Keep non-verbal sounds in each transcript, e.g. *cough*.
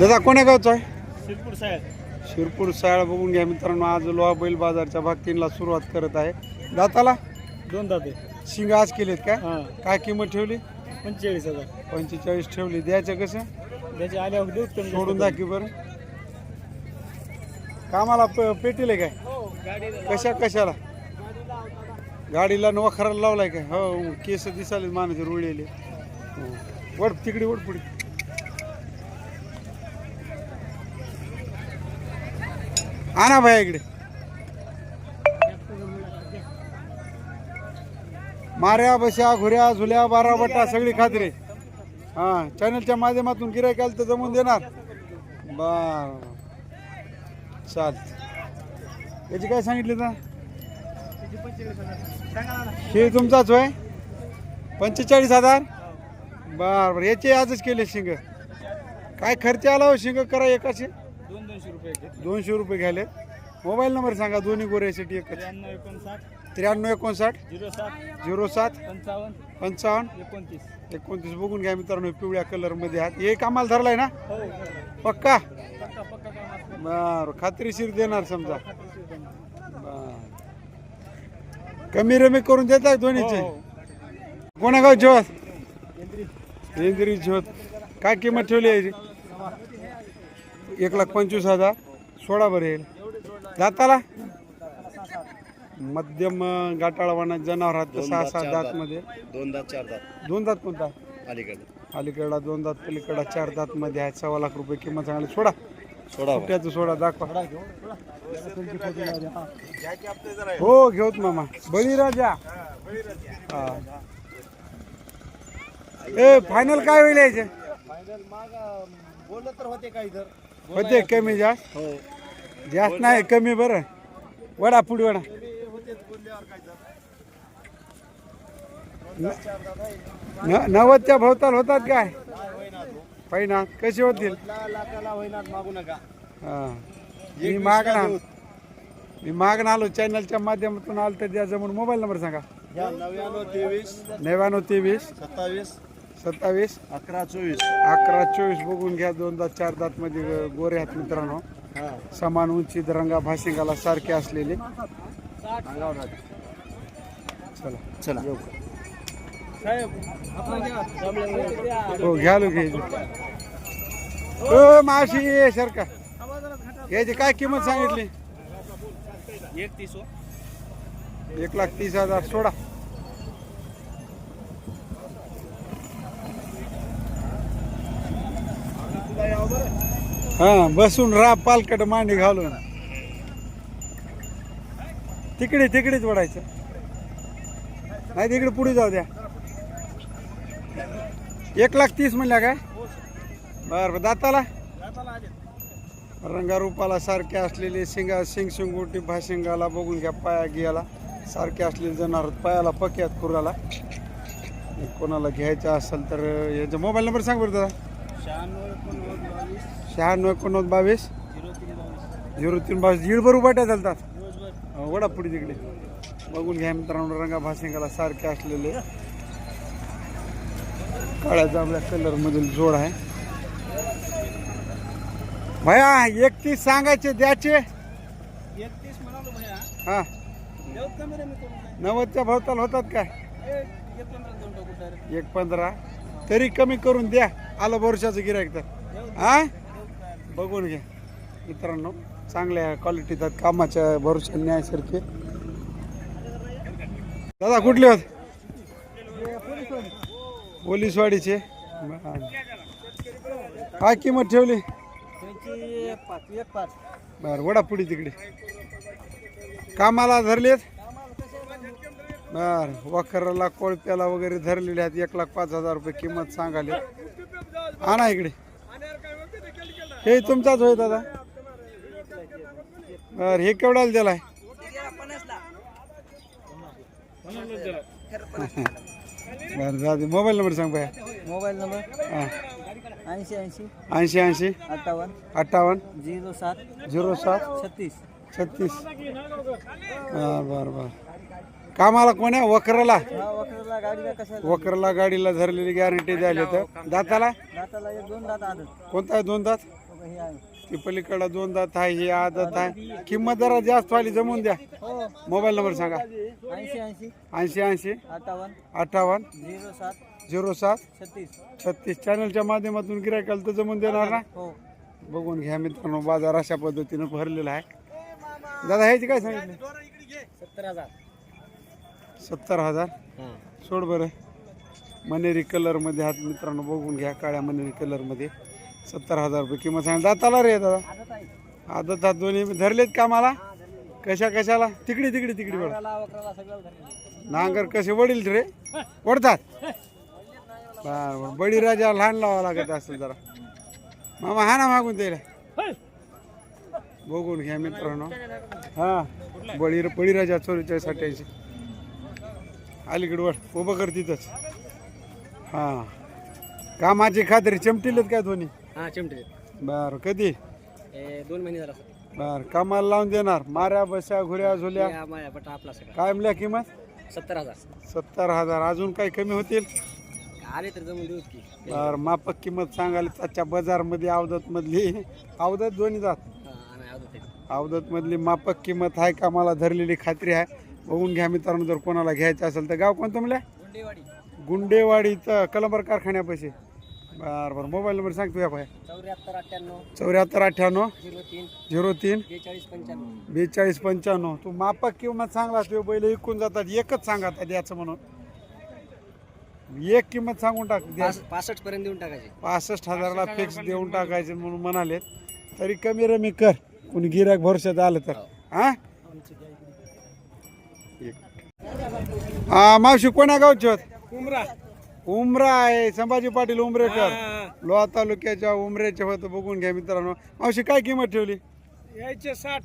दादा कोण्या गावचा आहे? शिरपूर साहेब. शिरपूर साळ बघून घ्या मित्रांनो आज लोहा बैल बाजारच्या भाग तीनला सुरुवात करत आहे. दाताला? दोन दाते. शिंग आज केलेत का? हां. काय किंमत ठेवली? पंचेचाळीस हजार. पंचेचाळीस ठेवली. द्यायचं कसं? त्याचे आल्यावर देऊ कमी सोडून दाखी बरं. कामाला प पेटीले काय? हो कशा कशाला? गाडीला नवखराला लावलाय काय? हो केस दिसाले मानाचे रुळलेले. हो. वड तिकडे वड पुढे. आणा भाई इकडे. माऱ्या बशा घुऱ्या झुल्या बारा सगळी खात्री. हा चॅनलच्या माध्यमातून गिरायक आलं तर जमून देणार. बर चाल याची काय सांगितली ना हे तुमचाच होय? पंचेचाळीस हजार? बर बर. याचे आजच केले शिंग. काय खर्च आला हो शिंग? करा एकाचे दोन दोनशे रुपये दोनशे रुपये घ्याले मोबाईल नंबर सांगा दोन्ही गोऱ्यासाठी एकच. त्र्याण्णव एकोणसाठ त्र्याण्णव एकोणसाठ झिरो सात झिरो सात पंचावन्न पंचावन्न एकोणतीस. एकोणतीस. बघून घ्या मित्रांनो पिवळ्या कलरमध्ये आहात. हे कामाला धरलाय ना? हो पक्का? पक्का पक्का बर खात्रीशीर देणार समजा. बर. कमी रमी करून देताय दोन्हीचे? हो. कोणा गाव झोत इंद्री. झोत काय किंमत ठेवली आहे याची? एक लाख पंचवीस हजार. सोळा बरं येईल. दाताला? मध्यम अं, गाठाळवाना जनावर हात सहा सात दात. मध्ये दोन दात चार दात. दोन दात कोणता? अलीकडे. अलीकडला दोन दात पलीकडला चार दात मध्ये आहेत सव्वा लाख रुपये किंमत सांगली सोडा. सोडा सुट्याचं सोडा दाखवा. हो घेऊत मामा. बळीराजा. हा. ए फायनल काय होईल याचे बोलत तर होते काही तर होते कमी जास्त? हो. जास्त नाही कमी बरं. वडा पुढे वडा. न- नव्वदच्या भोवताल होतात काय? पहिना कसे होतील? लाखाला होईनात मागू नका हा. मी मागणार मी मागणं आलो चॅनलच्या माध्यमातून आलो तर द्या जमून. मोबाईल नंबर सांगा. नव्याण्णव तेवीस नव्याण्णव तेवीस सत्तावीस सत्तावीस. अकरा चोवीस. अकरा चोवीस बघून घ्या दोन दात चार दात मध्ये गोरे आहेत मित्रांनो. हा. समान उंची रंगा भाशिंगाला सारखे असलेले. चला. चला. हो घ्यालो घे ओ मावशी ये सरका. याची काय किंमत सांगितली? एक तीस हो. एक लाख तीस हजार सोडा. हा बसून राहा पालकट मांडी घालून. तिकडे तिकडेच वडायचं नाही तिकडे पुढे जाऊ द्या. एक लाख तीस म्हणल्या काय? बर बरं दाताला? रंगारूपाला सारखे असलेले शिंगा शिंग शिंगुटी भाशिंगाला बघून घ्या पाया गियाला सारखे असलेले जनावर पायाला पक्यात खुराला. कोणाला घ्यायचं असेल तर याचा मोबाईल नंबर सांग बरं दादा. शहाण्णव एकोणनव्वद बावीस झिरो तीन बावीस दीडभर उभाट्या चालतात दिवसभर तिकडे बघून घ्या मित्रांनो रंगा भासिंगाला सारखे असलेले काळ्या जांभळ्या कलर मधील जोड आहे भया एकतीस सांगायचे द्याचे एकतीस हा नव्वदच्या भोवताल होतात काय एक पंधरा तरी कमी करून द्या. आलं वर्षाचं गिरायक तर. हा? बघून घ्या. मित्रांनो चांगल्या क्वालिटीतात कामाच्या भरोशा न्यायसारखे दादा कुठले होत? पोलीसवाडीचे. काय किंमत ठेवली? बर वडा पुढे तिकडे. कामाला धरलेत? बर वखराला कोळप्याला वगैरे धरलेले आहेत एक लाख पाच हजार रुपये किंमत सांगाले आणा इकडे. हे तुमचाच होय दादा. बर हे केवढ्याला दिलाय? *laughs* बर जाऊ मोबाईल नंबर सांग बाया. Mobile number? हा. ऐंशी ऐंशी. ऐंशी ऐंशी. अठ्ठावन्न. अठ्ठावन्न. झिरो सात. झिरो सात. छत्तीस. छत्तीस. हा बर बर. कामाला कोण आहे? वखराला हा वखराला गाडीला धरलेली गॅरंटी द्यायला तर दाताला? दाताला एक दोन दात आदत. कोणता आहे? दोन दात? हे आहे. ती पलीकडं दोन दात आहे ही आदत आहे. किंमत जरा जास्त वाली जमून द्या. हो. मोबाईल नंबर सांगा. ऐंशी ऐंशी. ऐंशी ऐंशी. अठ्ठावन्न. अठ्ठावन्न. झिरो सात. झिरो सात. छत्तीस. छत्तीस. चॅनलच्या माध्यमातून गिरायकाला तर जमून देणार ना? हो. बघून घ्या मित्रांनो बाजार अशा पद्धतीनं भरलेला आहे. दादा ह्याची काय सांगितले? सत्तर हजार. सत्तर हजार. सोड बरं. मनेरी कलरमध्ये हात मित्रांनो बघून घ्या काळ्या मनेरी कलरमध्ये. सत्तर हजार रुपये किंमत सांग. दाताला रे दादा. आदत हात दोन्ही धरलेत कामाला कशा कशाला? तिकडे तिकडे तिकडे धरलेलं. नांगर कसे वडील रे. वडतात. बरं. बळी राजा लहान लावा लागत असेल जरा. मामा हा ना मागून त्याला बघून घ्या मित्रांनो. हा बळी बळीराजा चोरीच्या अठ्ठ्याऐंशी अलीकडे वड उभं कर तिथंच. हा. कामाची खात्री? चमटीलच काय दोन्ही? हा चिमटे बर कधी? हे दोन महिने झाला बर कामाला लावून देणार? माऱ्या बस्या घुऱ्या झुल्या? आपला सगळा. काय म्हणल्या किंमत? सत्तर हजार. सत्तर हजार. अजून काही कमी होतील? आले तर जमून देऊ की. बर मापक किंमत सांगाल त्याच्या बाजारमध्ये अवधत मधली अवधत दोन्ही जात. हा, मधली मापक किंमत आहे कामाला धरलेली खात्री आहे. बघून घ्या मित्रांनो जर कोणाला घ्यायचं असेल तर. गाव कोणतं म्हणलं? गुंडेवाडी. गुंडेवाडी तर कलंबर कारखान्यापाशी. बर बर. मोबाईल नंबर सांगतो या भाई चौऱ्याहत्तर अठ्ठ्याण्णव चौऱ्याहत्तर अठ्ठ्याण्णव झिरो तीन बेचाळीस पंच्याण्णव. तू मापक किंमत सांगला तो बैल विकून जातात एकच सांगतात याचं म्हणून. एक किंमत सांगून टाक. पासष्ट पर्यंत देऊन टाकायचे. पासष्ट हजाराला फिक्स देऊन टाकायचे म्हणून म्हणाले तरी कमी रमी कर. कोणी गिराक भरोशात आलं तर. हा. हा मावशी कोण्या गावची उमरा. उमरा आहे संभाजी पाटील उमरेकर. लोहा तालुक्याच्या उमरेचे होतं बघून घ्या मित्रांनो. मावशी काय किंमत ठेवली? यायचे साठ.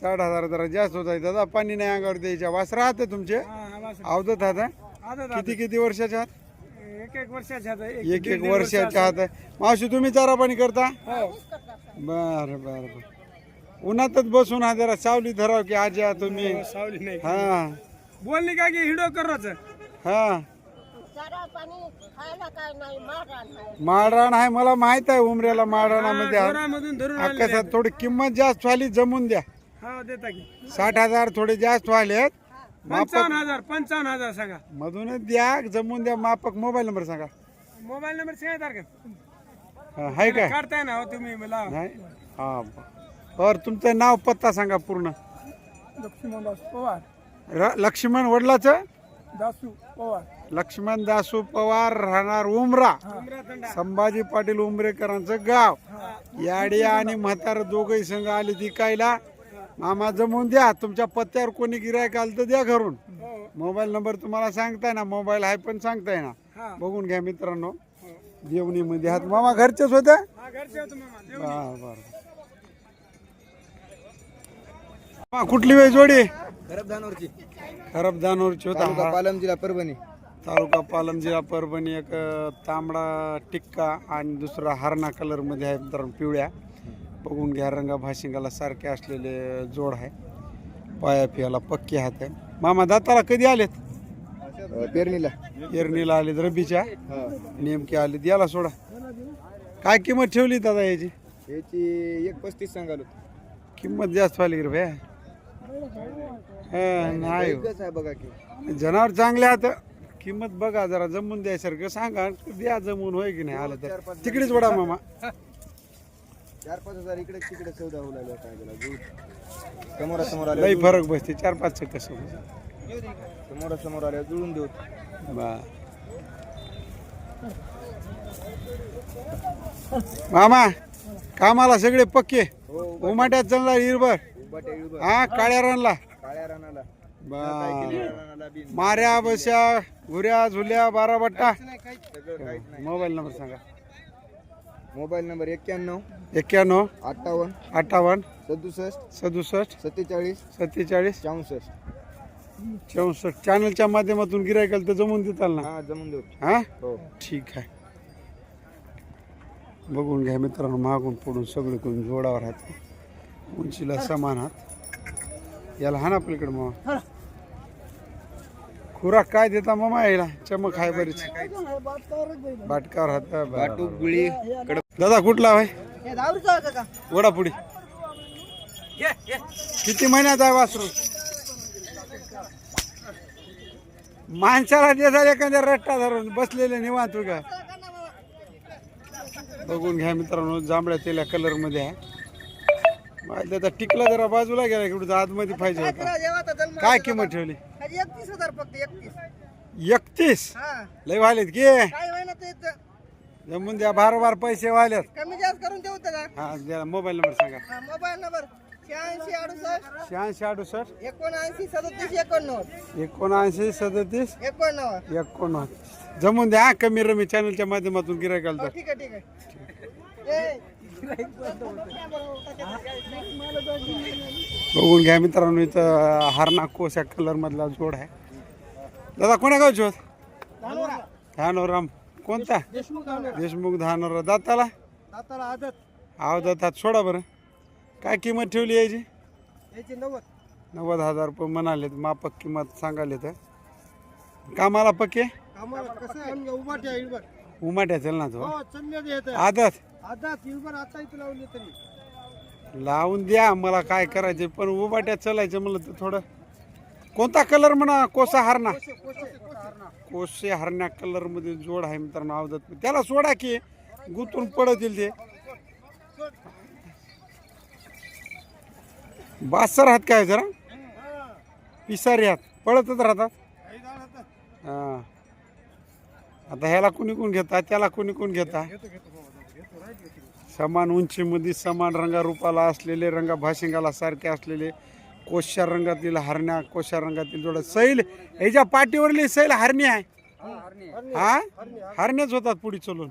साठ हजार जरा जास्त होत आहे. दादा पाणी नाही अंगावर द्यायच्या. वास राहते तुमचे? अवधत हात? किती किती वर्षाच्या आहात? एक एक वर्षाच्या एक एक वर्षाच्या हात आहे मावशी तुम्ही चारा पाणी करता? बर बर बर. उन्हातच बसून हा जरा सावली धराव की आजा तुम्ही. सावली नाही हा. बोलली का की हिडो करायचं हा. चारा पाणी खायला काय नाही मारणार नाही माळरान आहे मला माहीत आहे उमऱ्याला अक्कासात थोडी किंमत जास्त व्हाली जमून द्या. हा देता की. साठ हजार थोडे जास्त मापक पंचावन्न हजार पंचावन्न हजार सांगा. मधूनच द्या जमून द्या. मापक मोबाईल नंबर सांगा. मोबाईल नंबर सांगा का हा, आहे काय? काढताय ना हो तुम्ही मला. हा बर तुमचं नाव पत्ता सांगा पूर्ण. लक्ष्मणदास पवार. र- लक्ष्मण वडिलाचं? दासू पवार. लक्ष्मण दासू पवार राहणार उमरा. संभाजी पाटील उमरेकरांचं गाव. याडिया आणि म्हातार दोघही संघ आले विकायला मामा जमवून द्या. तुमच्या पत्त्यावर कोणी गिरायक आलं तर द्या घरून. मोबाईल नंबर तुम्हाला सांगताय ना. मोबाईल आहे पण सांगताय ना. बघून घ्या मित्रांनो. देवणीमध्ये हात. मामा घरचेच होत्या हा बर बर. कुठली वेळ जोडी खरब धानवरची. खराब होता हा. पालम जिल्हा परभणी. तालुका पालम जिल्हा परभणी एक अ, तांबडा टिक्का आणि दुसरा हरणा कलरमध्ये आहे तर पिवळ्या. बघून घ्या रंगा भाशिंगाला सारखे असलेले जोड आहे. पाया पियाला पक्के हात आहे. मामा दाताला कधी आलेत? पेरणीला. एरणीला आलेत रबीच्या नेमके आलेत. याला सोडा. काय किंमत ठेवली दादा याची? याची एक पस्तीस सांगालो. किंमत जास्त व्हायली रे भया. हा, नाही. हो. आहे बघा की जनावर चांगले आता किंमत बघा जरा जमून द्यायसारखं सांगा. द्या जमून होय की नाही? आलं तर. तिकडेच वडा मामा. चार पाच हजार इकडे तिकडे चौदा होऊ लागला काय समोरासमोर आले लई फरक बसते. चार पाच कसं समोरासमोर आले जुळून देऊ. बा. मामा कामाला सगळे पक्के. उमाट्यात चालला हिरभर. उभाटे उभा हा काळ्या रनला काळ्या रानाला बा. रानाला बिन. माऱ्या बस्या घुऱ्या झुल्या बारा बट्टा. सगळं काहीच नाही. मोबाईल नंबर सांगा. मोबाईल नंबर एक्क्याण्णव एक्क्याण्णव अठ्ठावन्न अठ्ठावन्न सदुसष्ट सदुसष्ट सत्तेचाळीस सत्तेचाळीस चौसष्ट. चौसष्ट. चॅनलच्या माध्यमातून गिरायकाल तर जमून देताल ना? हा जमून देऊ. हा? हो. ठीक आहे. बघून घ्या मित्रांनो मागून पुढून सगळे करून जोडावर हात उंचीला समान हात याला हा ना आपल्याकडे मामा खुराक काय देता मामा याला चमक आहे बरीच. बाटकावर हात गुळी दादा कुठला आहे? वडा पुढे किती महिन्यात आहे वासरू? माणसाला देसाल एखाद्या रट्टा धरून बसलेले निवांत का बघून घ्या मित्रांनो जांभळ्या तेल्या कलरमध्ये आहे. माझ्या आता टिकला जरा बाजूला गेला इकडे आतमध्ये पाहिजे होता. काय किंमत ठेवली? एकतीस हजार फक्त एकतीस. एकतीस? हा. लय वालेत की? काय ते जमून द्या बार बार पैसे वालेत कमी जास्त करून देऊ का? हा द्या मोबाईल नंबर सांगा. हा मोबाईल नंबर शहाऐंशी अडुसष्ट. शहाऐंशी अडुसष्ट. एकोणऐंशी सदतीस एकोणनव्वद. एकोणऐंशी सदतीस एकोणनव्वद. एकोणऐंशी जमून द्या हा, कमी रमी चॅनलच्या माध्यमातून गिरायक हो, ठीक आहे ठीक आहे. ए, बघून घ्या मित्रांनो इथं या कलर मधला जोड आहे. दादा कोण्या गावची होत? धानोराम. कोणता? देशमुख धानोरा दाताला? आव दातात सोडा बरं. काय किंमत ठेवली याची? याची नव्वद हजार रुपये म्हणाले मापक किंमत सांगाले तर कामाला पक्के उमाट्या चल ना तो? हो आदत? आदात इळबर आता इथं लावली तरी लावून द्या मला काय करायचे पण उभाट्यात चालायचं म्हणलं तर थोडं कोणता कलर म्हणा कोसा हरणा? कोसे हरण्या कलरमध्ये जोड आहे मित्रांनो अवधत त्याला सोडा की गुतून पडतील ते. बासर हात काय जरा? पिसारी हात पळतच राहतात? हा. आता ह्याला कुणी कोण घेता त्याला कुणी कोण घेता? समान उंचीमध्ये समान रंगारूपाला असलेले रंगा भाशिंगाला सारखे असलेले कोशा रंगातील हरण्या कोशा रंगातील जोड. सैल याच्या पाठीवरली सैल हरणी आहे. हा? हरण्याच होतात पुढे चलून.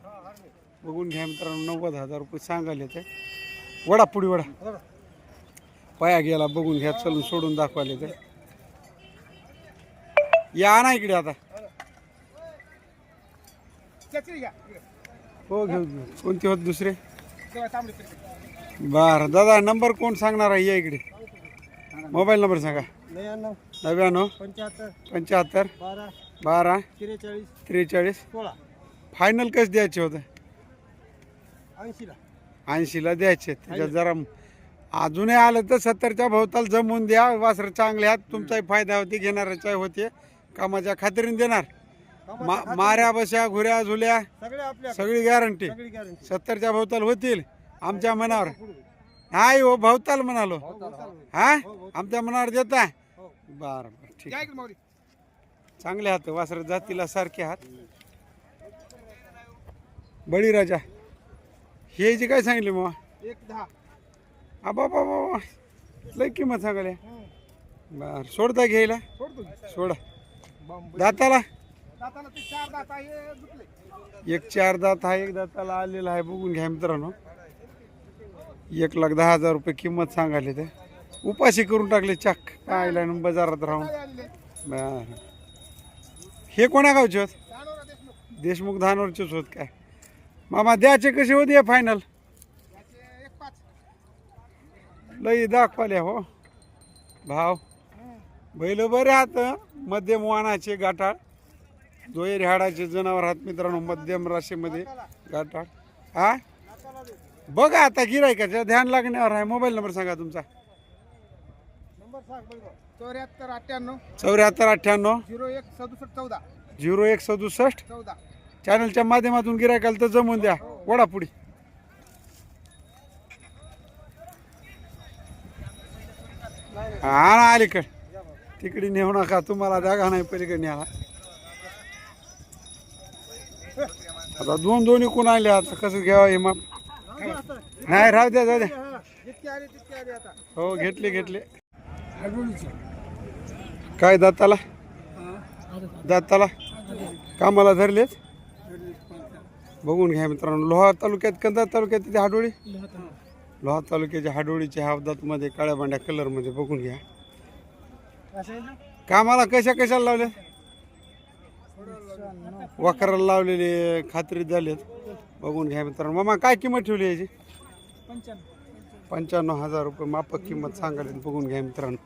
बघून घ्या मित्रांनो नव्वद हजार रुपये सांगायला ते वडा पुढे वडा. पाया गेला बघून घ्या चलून सोडून दाखवायला ते या ना इकडे आता. हो घेऊ घेऊ. कोणते होत दुसरे? बर दादा नंबर कोण सांगणार आहे? या इकडे. मोबाईल नंबर सांगा. नव्याण्णव नव्याण्णव पंच्याहत्तर पंच्याहत्तर बारा बारा त्रेचाळीस त्रेचाळीस. सोळा. फायनल कसं द्यायचे होतं? ऐंशीला. ऐंशीला द्यायचे. त्याच्यात जरा अजूनही आलं तर सत्तरच्या भोवताल जमवून द्या. वासर चांगले आहेत. तुमचाही फायदा होते घेणाऱ्याचाही होते. कामाच्या खात्रीने देणार. मा- माऱ्या बशा घुऱ्या झुल्या सगळे आपल्या सगळी गॅरंटी सगळी गॅरंटी सत्तरच्या भोवताल होतील आमच्या मनावर. नाही हो भोवताल म्हणालो. हा आमच्या मनावर देता बर बर ठीक आहे. चांगले हात वासर जातीला सारखे हात. बळीराजा हे जे काय सांगितले मग एक दहा. आबा बाबा लय किंमत सांगाले बर सोडता घ्यायला सोडतो सोडा. दाताला? दाताला ते चार दात आहे दुखले. एक चार दात हा एक दाताला आलेला आहे. बघून घ्या मित्रांनो. एक लाख दहा हजार रुपये किंमत सांगायले ते. उपाशी करून टाकले चाक. काय लाईन बाजारात राहून. बर. हे कोण्या गावचे होत? देशमुख. धानवरचेच होत काय? मामा द्याचे कसे होते फायनल लई दाखवाले हो. भाव. बैल बरे आहात मध्यम वाणाचे गाठाळ. दोयरी हाडाचे जनावर आहात मित्रांनो मध्यम राशीमध्ये. गाठाळ हा? बघा आता गिरायकाच्या ध्यान लागण्यावर आहे. मोबाईल नंबर सांगा तुमचा. चौऱ्याहत्तर अठ्ठ्याण्णव. चौऱ्याहत्तर अठ्ठ्याण्णव. झिरो एक सदुसष्ट चौदा. झिरो एक सदुसष्ट. चौदा. चॅनलच्या माध्यमातून गिरायकाला तर जमून द्या. वडा पुढे. हा ना अलीकड. तिकडे नेऊ नका. तुम्हाला जागा नाही पलीकडे न्याला आता दोन दोन्ही कोण आले? आता कसं घ्यावं हे मग नाही राहू द्या जाऊ द्या. हो घेतले घेतले. काय दाताला? दाताला? कामाला धरलेत? बघून घ्या मित्रांनो. लोहा तालुक्यात कंदा तालुक्यात तिथे हाडोळी? लोहा तालुक्याच्या हाडोळीच्या हावदातमध्ये काळ्या भांड्या कलरमध्ये बघून घ्या. कामाला कशा कशाला लावल्या वखराला लावलेले खात्री झालेत. बघून घ्या मित्रांनो. मामा काय किंमत ठेवली याची? पंच्याण्णव हजार रुपये मापक किंमत सांगायला बघून घ्या मित्रांनो.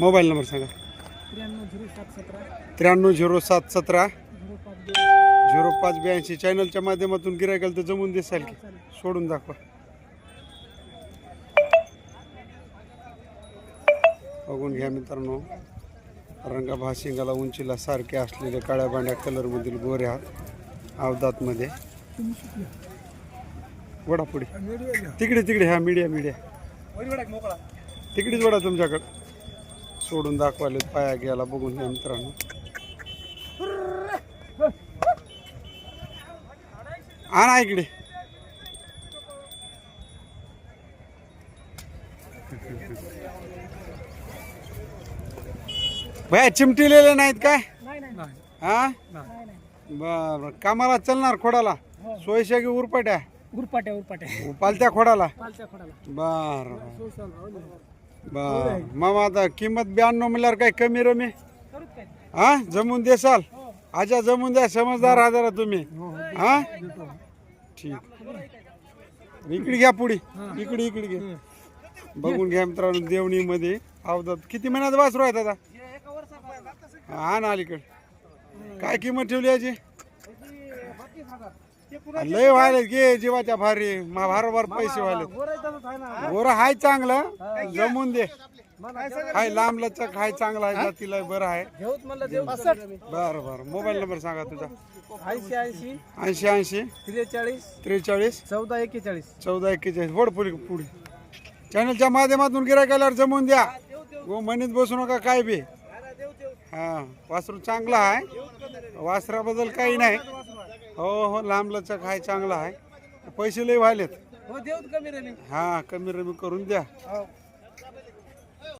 मोबाईल नंबर सांगा. त्र्याण्णव झिरो सात सतरा. झिरो पाच ब्याऐंशी. चॅनलच्या माध्यमातून गिरायकाल तर जमून दिसाल की. सोडून दाखवा. बघून घ्या मित्रांनो. रंगाभा शिंगाला उंचीला सारखे असलेले काळ्या बांड्या कलरमधील गोऱ्या हात अवदातमध्ये वडापुडी तिकडे तिकडे हा मीडिया मीडिया तिकडेच वडा तुमच्याकडं. सोडून दाखवाले पाया घ्यायला बघून घ्या मित्रांनो. आणा इकडे. भया चिमटिलेले नाहीत काय? हा? बर कामाला चलणार खोडाला? सोयशा की उरपाट्या? उरपाट्या उरपाट्या. पालत्या खोडाला? बर. बर. मामा आता किंमत ब्याण्णव म्हणल्यावर काय कमी रमी? हा? जमून देसाल? अच्छा जमून द्या समजदार आजार तुम्ही. हा ठीक. इकडे घ्या पुढे. इकडे इकडे घ्या. बघून घ्या मित्रांनो देवणीमध्ये अवधात किती महिन्यात वासरू आहेत आता? हा ना अलीकडे. काय किंमत ठेवली याची? लय व्हायला घे जीवाच्या भारी. मा भारोभार पैसे व्हायले गोरं हाय चांगलं. जमून दे. हाय लांब लचक हाय चांगला आहे जातीला बरं आहे. बरं बरं. मोबाईल नंबर सांगा तुझा. ऐंशी ऐंशी. ऐंशी ऐंशी. त्रेचाळीस. त्रेचाळीस. चौदा एकेचाळीस चौदा एक्केचाळीस. वड पुढे पुढे. चॅनलच्या माध्यमातून गिरायकाला जमवून द्या. गो म्हणीत बसू नका काय बी. हा वासरू चांगला आहे. वासराबद्दल काही नाही. हो हो लांब लचक आहे चांगला आहे. पैसे लय व्हायलेत. हो देऊत कमी रे हा कमी रमी करून द्या.